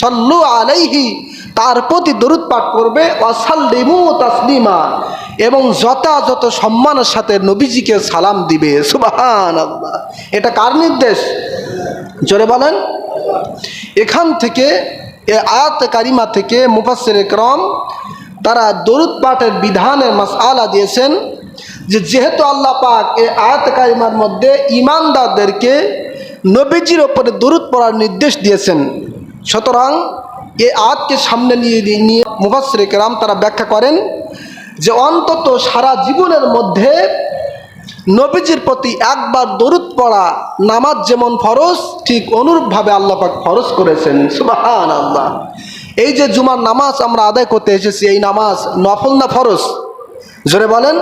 সল্লু আলাইহি, তার প্রতি দরুদ পাঠ করবে অসাল্লিমু তাসলিমা, এবং যথাযথ সম্মানের সাথে নবীজিকে সালাম দিবে। সুবাহান আল্লাহ এটা কার নির্দেশ? জোরে বলেন। এখান থেকে, এ আয়াত কারিমা থেকে মুফাসসির একরম, তারা দরুদ পাঠের বিধানের মাসআলা দিয়েছেন যে, যেহেতু আল্লাহ পাক এ আয়াত কারিমার মধ্যে ইমানদারদেরকে নবীজির ওপরে দরুদ পড়ার নির্দেশ দিয়েছেন সুতরাং এই আয়াতকে সামনে নিয়ে নিয়ে মুফাসসির একরাম তারা ব্যাখ্যা করেন যে অন্তত সারা জীবনের মধ্যে নবীজির প্রতি একবার দরুদ পড়া নামাজ যেমন ফরজ, ঠিক অনুরূপভাবে আল্লাহ পাক ফরজ করেছেন। সুবাহান আল্লাহ এই যে জুমার নামাজ আমরা আদায় করতে এসেছি, এই নামাজ নফল না ফরজ? জোরে বলেন।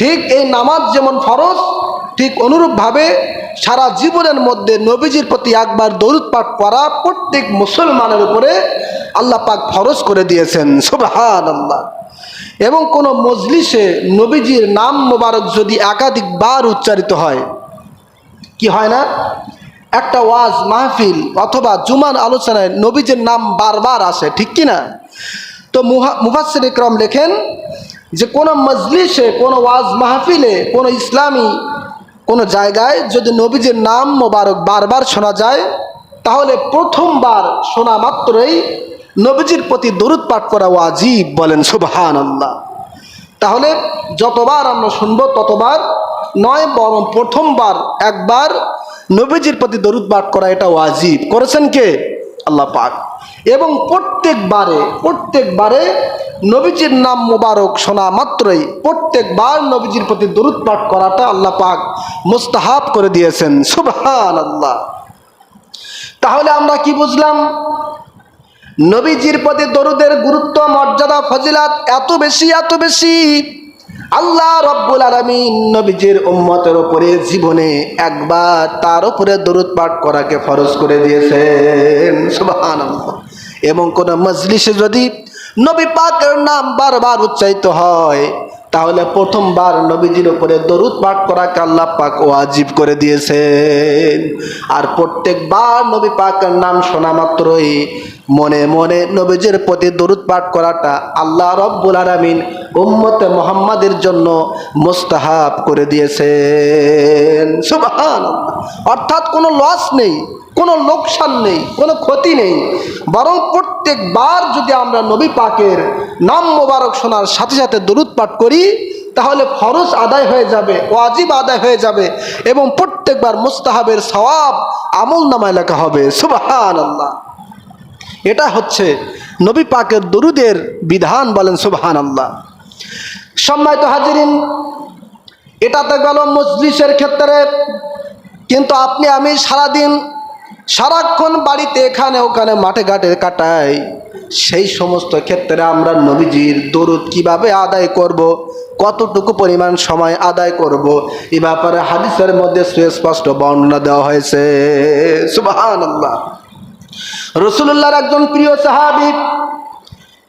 ঠিক এই নামাজ যেমন ফরজ, ঠিক অনুরূপভাবে সারা জীবনের মধ্যে নবীজির প্রতি একবার দরুদ পাঠ করা প্রত্যেক মুসলমানের উপরে আল্লাহ পাক ফরজ করে দিয়েছেন সুবাহান আল্লাহ এবং কোনো মজলিসে নবীজির নাম মোবারক যদি একাধিকবার উচ্চারিত হয়, কি হয় না? একটা ওয়াজ মাহফিল অথবা জুমান আলোচনায় নবীজির নাম বারবার আসে, ঠিক কি না? তো মুফাসির ইকরম লেখেন যে কোনো মজলিসে, কোনো ওয়াজ মাহফিলে, কোনো ইসলামী কোনো জায়গায় যদি নবীজির নাম মোবারক বারবার শোনা যায়, তাহলে প্রথমবার শোনা মাত্রই নবীজির প্রতি দরুদ পাঠ করা ওয়াজিব বলেন সুবহান আল্লাহ তাহলে যতবার আমরা শুনব ততবার নয়, বরং প্রথমবার একবার নবীজির প্রতি দরুদ পাঠ করা এটা ওয়াজিব। করেছেন কে? আল্লাহ পাক। এবং প্রত্যেকবারে প্রত্যেকবারে নবীজির নাম মোবারক শোনা মাত্রই প্রত্যেকবার নবীজির প্রতি দরুদ করাটা আল্লাহ পাক মুস্তাহাব করে দিয়েছেন। সুবহান আল্লাহ তাহলে আমরা কি বুঝলাম? নবীজির প্রতি দরুদের গুরুত্ব, মর্যাদা, ফজিলাত এত বেশি এত বেশি। আল্লাহ রব্বুল আলমিন নবীজির উম্মতের ওপরে জীবনে একবার তার উপরে দরুদ পাঠ করাকে ফরজ করে দিয়েছেন। সুবাহান এবং কোন মজলিসে যদি নবী পাকের নাম বারবার উচ্চারিত হয়, তাহলে প্রথমবার নবীজির উপরে দরুদ পাঠ করাকে আল্লাহ পাক ওয়াজিব করে দিয়েছেন। আর প্রত্যেকবার নবী পাকের নাম শোনা মাত্রই মনে মনে নবীজির প্রতি দরুদ পাঠ করাটা আল্লাহ রব্বুল আলমিন উম্মতে মোহাম্মদের জন্য মোস্তাহাব করে দিয়েছেন। সুবাহান অর্থাৎ কোনো লস নেই। কোনো লোকসান নেই, কোনো ক্ষতি নেই। বরং প্রত্যেকবার যদি আমরা নবী পাকের নাম মোবারক শোনার সাথে সাথে দরুদ পাঠ করি, তাহলে ফরজ আদায় হয়ে যাবে, ওয়াজিব আদায় হয়ে যাবে এবং প্রত্যেকবার মুস্তাহাবের সওয়াব আমল নামায় লেখা হবে। সুবাহান আল্লাহ এটা হচ্ছে নবী পাকের দরুদের বিধান বলেন সুবাহান আল্লাহ সম্মানিত হাজিরিন, এটা তো গেল মজলিসের ক্ষেত্রে। কিন্তু আপনি, আমি সারাদিন সারাক্ষণ বাড়িতে এখানে, ওখানে মাঠে ঘাটে কাটাই সেই সমস্ত ক্ষেত্রে আমরা নবীজির দরুদ কীভাবে আদায় করব। কতটুকু পরিমাণ সময় আদায় করব। এ ব্যাপারে হাদিসের মধ্যে সুস্পষ্ট বর্ণনা দেওয়া হয়েছে সুবাহান রসুল্লাহর একজন প্রিয় সাহাবি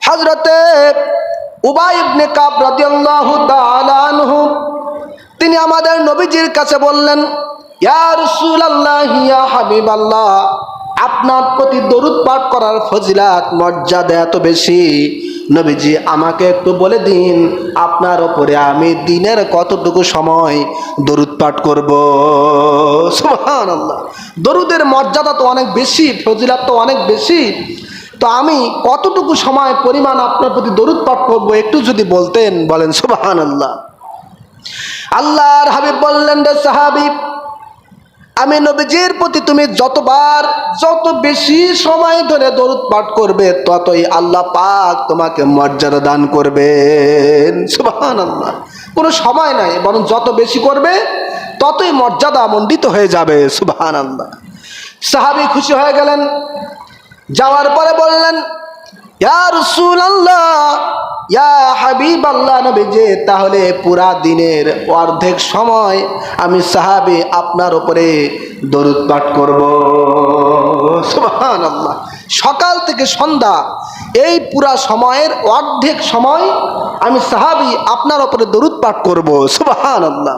হজরতে উবাই ইবনে কাব তিনি আমাদের নবীজির কাছে বললেন আপনার প্রতি দরুদ পাঠ করার ফজিলাত, মর্যাদা এত বেশি। নবীজি, আমাকে একটু বলে দিন, আপনার ওপরে আমি দিনের কতটুকু সময় দরুদ পাঠ করব? সুবহানাল্লাহ। দরুদের মর্যাদা তো অনেক বেশি, ফজিলাত তো অনেক বেশি। তো আমি কতটুকু সময় পরিমাণ আপনার প্রতি দরুদ পাঠ করব, একটু যদি বলতেন, বলেন সুবাহান আল্লাহ আল্লাহর হাবিব বললেন, রে সাহাবিব আমি নবীজির প্রতি তুমি যতবার, যত বেশি সময় ধরে দরুদ পাঠ করবে, ততই আল্লাহ পাক তোমাকে মর্যাদা দান করবেন। সুবাহান আল্লাহ কোনো সময় নাই, বরং যত বেশি করবে, ততই মর্যাদা মণ্ডিত হয়ে যাবে। সুবাহান আল্লাহ সাহাবি খুশি হয়ে গেলেন। যাওয়ার পরে বললেন, ইয়া রসুল আল্লাহ ইয়া হাবিব আল্লাহ নবী যে তাহলে পুরা দিনের অর্ধেক সময় আমি সাহাবি আপনার উপরে দরুদ পাঠ করব। সুবহান আল্লাহ সকাল থেকে সন্ধ্যা, এই পুরা সময়ের অর্ধেক সময় আমি সাহাবি আপনার উপরে দরুদ পাঠ করব। সুবহান আল্লাহ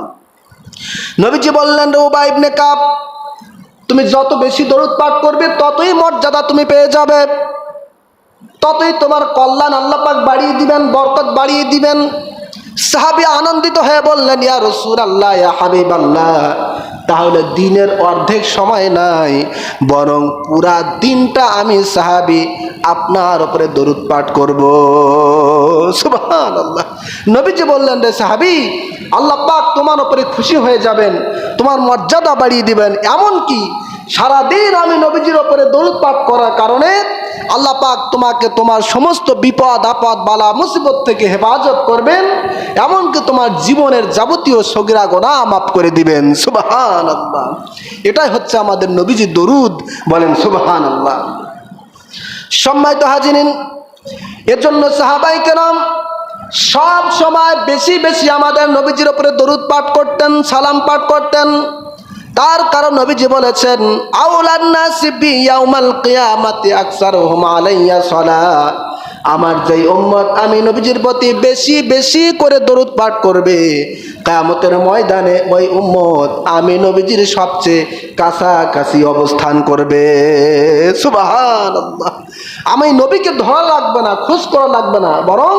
নবীজি বললেন রে ওবা ইবনে কাব, তুমি যত বেশি দরুদ পাঠ করবে, ততই মর্যাদা তুমি পেয়ে যাবে। ততই তোমার কল্যাণ আল্লাহ পাক বাড়িয়ে দিবেন, বরকত বাড়িয়ে দিবেন। সাহাবি আনন্দিত হয়ে বললেন, ইয়া রসুল আল্লাহ ইয়া হাবিব আল্লাহ তাহলে দিনের অর্ধেক সময় নাই, বরং পুরা দিনটা আমি সাহাবি আপনার ওপরে দরুদ পাঠ করব। সুবহান আল্লাহ নবীজি বললেন, রে সাহাবি, আল্লাহ পাক তোমার ওপরে খুশি হয়ে যাবেন, তোমার মর্যাদা বাড়িয়ে দিবেন। এমন কি সারাদিন আমি নবীজির ওপরে দরুদ পাঠ করার কারণে আল্লাহ পাক তোমাকে তোমার সমস্ত বিপদ, আপদ, বালা, মুসিবত থেকে হেফাজত করবেন, এমনকি তোমার জীবনের যাবতীয় সগিরা গোনা মাফ করে দিবেন। সুবাহান আল্লাহ এটাই হচ্ছে আমাদের নবীজি দরুদ বলেন সুবাহান আল্লাহ সম্মানিত হাজিরিন এর জন্য সাহাবাই কেরাম সব সময় বেশি বেশি আমাদের নবীজির ওপরে দরুদ পাঠ করতেন, সালাম পাঠ করতেন। তার কারণ নবীজি বলেছেন আমার যেই উম্মত, আমি নবীজির প্রতি বেশি বেশি করে দরুদ পাঠ করবে। কায়ামতের ময়দানে ওই উম্মত আমি নবীজির সবচেয়ে কাছাকাছি অবস্থান করবে। সুবাহান আমি নবীকে ধরা লাগবে না খোঁজ করা লাগবে না। বরং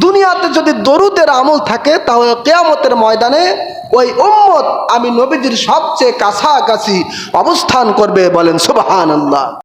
দুনিয়াতে যদি দরুদের আমল থাকে, তাহলে কেয়ামতের ময়দানে ওই উম্মত আমি নবীজির সবচেয়ে কাছাকাছি অবস্থান করবে বলেন সুবাহান আল্লাহ